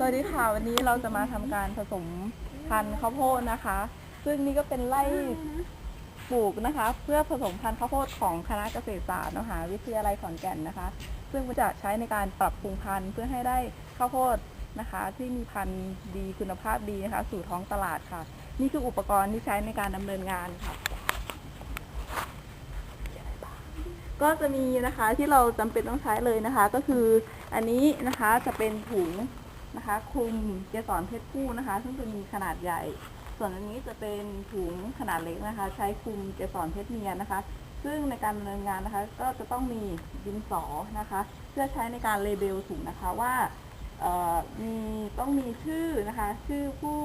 สวัสดีค่ะวันนี้เราจะมาทำการผสมพันธุ์ข้าวโพดนะคะ ซึ่งนี่ก็เป็นไร่ปลูกนะคะ เพื่อผสมพันธุ์ข้าวโพดของคณะเกษตรศาสตร์มหาวิทยาลัยขอนแก่นนะคะ ซึ่งจะใช้ในการปรับปรุงพันธุ์เพื่อให้ได้ข้าวโพดนะคะ ที่มีพันธุ์ดีคุณภาพดีนะคะ สู่ท้องตลาดค่ะ นี่คืออุปกรณ์ที่ใช้ในการดำเนินงานค่ะ ก็จะมีนะคะที่เราจำเป็นต้องใช้เลยนะคะ ก็คืออันนี้นะคะจะเป็นถุง นะคะคุมเกสรเพชรผู้นะคะ ซึ่งจะมีขนาดใหญ่ ส่วนอันนี้จะเป็นถุงขนาดเล็กนะคะ ใช้คุมเกสรเพชรเมียนะคะ ซึ่งในการดำเนินงานนะคะก็จะต้องมีดินสอนะคะ เพื่อใช้ในการเลเบลถุงนะคะว่ามีต้องมีชื่อนะคะ ชื่อผู้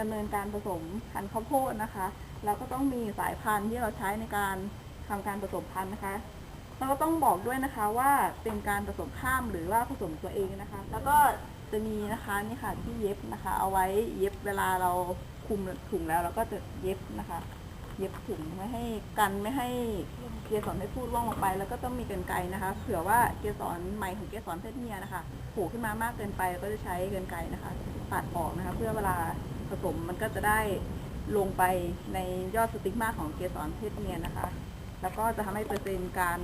ดำเนินการผสมพันธุ์ข้าวโพดนะคะ แล้วก็ต้องมีสายพันธุ์ที่เราใช้ในการทำการผสมพันธุ์นะคะ แล้วก็ต้องบอกด้วยนะคะว่าเป็นการผสมข้ามหรือว่าผสมตัวเองนะคะ แล้วก็จะมีนะคะนี่ค่ะที่เย็บนะคะ เอาไว้เย็บเวลาเราคุมถุงแล้วเราก็จะเย็บนะคะ เย็บถุงไม่ให้กันไม่ให้เกสรเพชรพูดร่วงลงไป แล้วก็ต้องมีกรรไกรนะคะ เผื่อว่าเกสรใหม่ของเกสรเพชรเมียนะคะโผล่ขึ้นมามากเกินไปก็จะใช้กรรไกรนะคะตัดออกนะคะ เพื่อเวลาผสมมันก็จะได้ลงไปในยอดสติ๊กมาของเกสรเพชรเมียนะคะ แล้วก็จะทำให้เปอร์เซ็นต์การ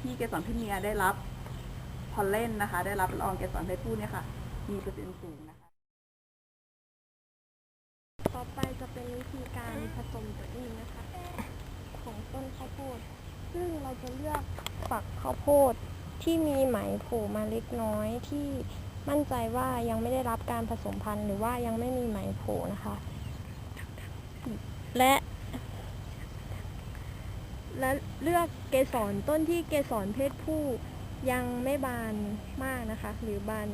ที่เกสรเพชรเมียได้รับพอลเลนนะคะ ได้รับละอองเกสรเพชรพูเนี่ยค่ะ มีเปอร์เซ็นต์สูงนะคะ ต่อไปจะเป็นวิธีการผสมตัวเองนะคะ ของต้นข้าวโพด ซึ่งเราจะเลือกฝักข้าวโพดที่มีไหมโผล่มาเล็กน้อยที่มั่นใจว่ายังไม่ได้รับการผสมพันธุ์หรือว่ายังไม่มีไหมโผล่นะคะ และ เลือกเกสรต้นที่เกสรเพศผู้ยังไม่บานมากนะคะ หรือบาน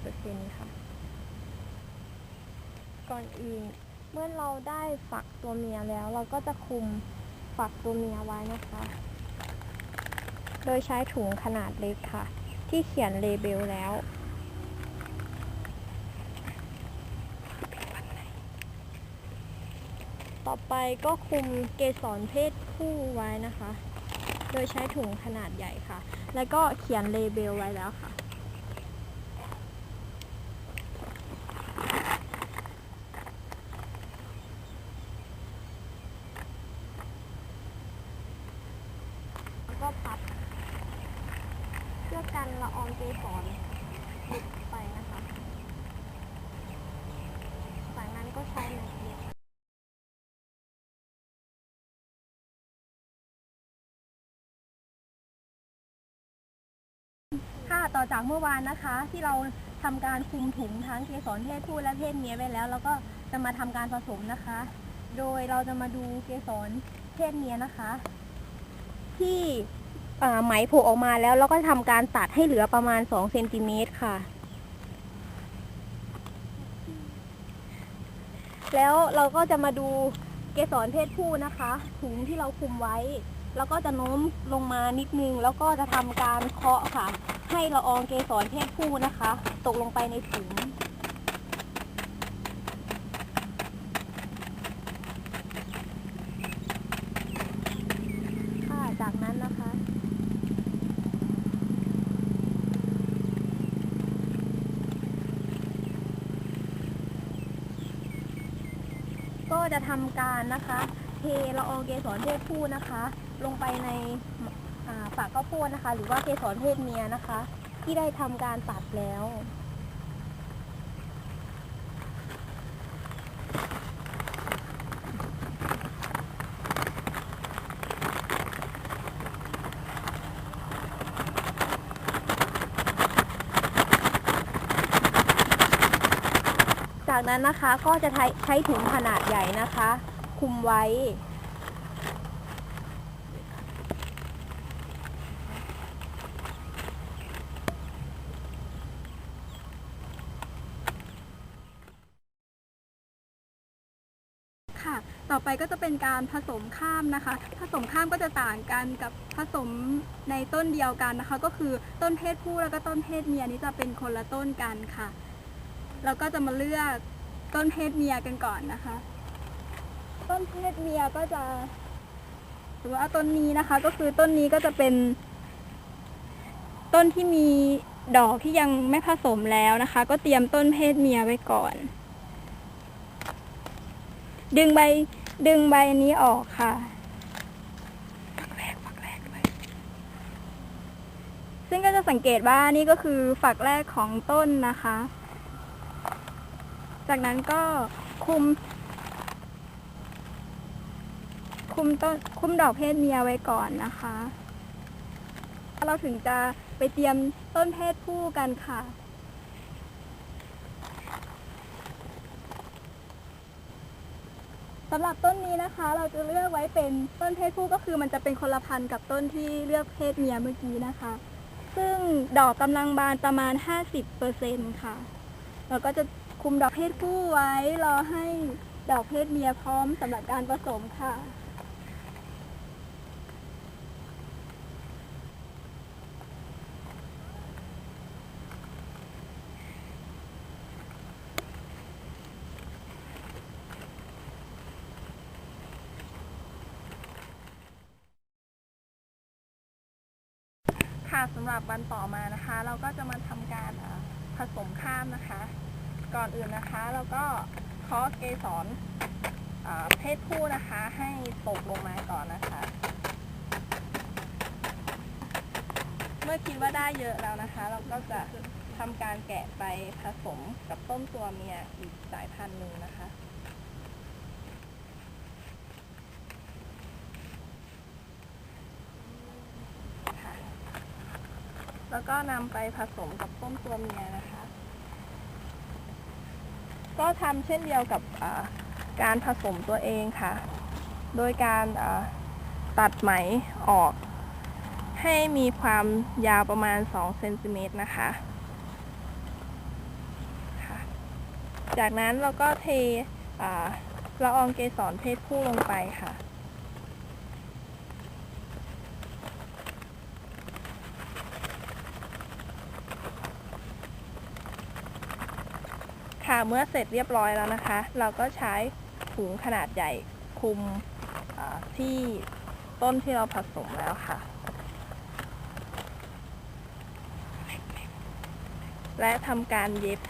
50%ค่ะ ก่อนอื่นเมื่อเราได้ฝักตัวเมียแล้ว เราก็จะคุมฝักตัวเมียไว้นะคะ โดยใช้ถุงขนาดเล็กค่ะ ที่เขียนเลเบลแล้ว ต่อไปก็คุมเกสรเพศผู้ไว้นะคะ โดยใช้ถุงขนาดใหญ่ค่ะ แล้วก็เขียนเลเบลไว้แล้วค่ะ แล้วก็พับเพื่อกันละอองเกสรหลุดไปนะคะ จากนั้นก็ใช้ไม้ ต่อจากเมื่อวานนะคะ ที่เราทำการคุมถุงทั้งเกสรเพศผู้และเพศเมียไว้แล้ว แล้วก็จะมาทำการผสมนะคะ โดยเราจะมาดูเกสรเพศเมียนะคะ ที่ไหมโผล่ออกมาแล้วแล้วก็ทำการตัดให้เหลือประมาณ2เซนติเมตรค่ะ แล้วเราก็จะมาดูเกสรเพศผู้นะคะ ถุงที่เราคุมไว้ แล้วก็จะโน้มลงมานิดนึง แล้วก็จะทำการเคาะค่ะ ให้ละอองเกสรเพศผู้นะคะ ตกลงไปในถุงค่ะจากนั้นนะคะก็จะทำการนะคะ เทละอองเกสรเพศผู้นะคะ ลงไปใน อ่ากข้าวโพดนะคะ หรือว่าเกสรเพศเมียนะคะ ที่ได้ทำการตัดแล้วจากนั้นนะคะก็จะใช้ถุงขนาดใหญ่นะคะ คุมไว้ ค่ะ ต่อไปก็จะเป็นการผสมข้ามนะคะ ผสมข้ามก็จะต่างกันกับผสมในต้นเดียวกันนะคะ ก็คือต้นเพศผู้แล้วก็ต้นเพศเมียนี้จะเป็นคนละต้นกันค่ะ เราก็จะมาเลือกต้นเพศเมียกันก่อนนะคะ ต้นเพศเมียก็จะหรือว่าต้นนี้นะคะ ก็คือต้นนี้ก็จะเป็น ต้นที่มีดอกที่ยังไม่ผสมแล้วนะคะ ก็เตรียมต้นเพศเมียไว้ก่อน ดึงใบ ดึงใบอันนี้ออกค่ะซึ่งก็จะสังเกตว่านี่ก็คือฝักแรกของต้นนะคะ จากนั้นก็คุม คุมต้นคุมดอกเพศเมียไว้ก่อนนะคะ เราถึงจะไปเตรียมต้นเพศผู้กันค่ะ สำหรับต้นนี้นะคะ เราจะเลือกไว้เป็นต้นเพศผู้ก็คือมันจะเป็นคนละพันธุ์กับต้นที่เลือกเพศเมียเมื่อกี้นะคะ ซึ่งดอกกำลังบานประมาณ 50%ค่ะ เราก็จะคุมดอกเพศผู้ไว้รอให้ดอกเพศเมียพร้อมสำหรับการผสมค่ะ ค่ะสำหรับวันต่อมานะคะ เราก็จะมาทำการผสมข้ามนะคะ ก่อนอื่นนะคะเราก็เคาะเกสรเพศผู้นะคะให้ตกลงมาก่อนนะคะ เมื่อคิดว่าได้เยอะแล้วนะคะ เราก็จะทำการแกะไปผสมกับต้นตัวเมียอีกสายพันธุ์หนึ่งนะคะ แล้วก็นำไปผสมกับต้มตัวเมียนะคะ ก็ทำเช่นเดียวกับการผสมตัวเองค่ะ โดยการตัดไหมออก ให้มีความยาวประมาณ 2 เซนติเมตรนะคะจากนั้นเราก็เทละอองเกสรเพศผู้ลงไปค่ะ ค่ะเมื่อเสร็จเรียบร้อยแล้วนะคะ เราก็ใช้ถุงขนาดใหญ่คุมที่ต้นที่เราผสมแล้วค่ะ และทำการเย็บ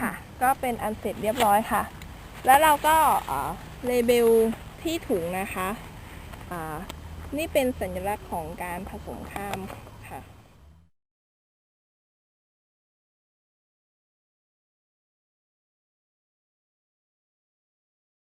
ค่ะ ก็เป็นอันเสร็จเรียบร้อยค่ะ แล้วเราก็เลเบลที่ถุงนะคะ นี่เป็นสัญลักษณ์ของการผสมข้าม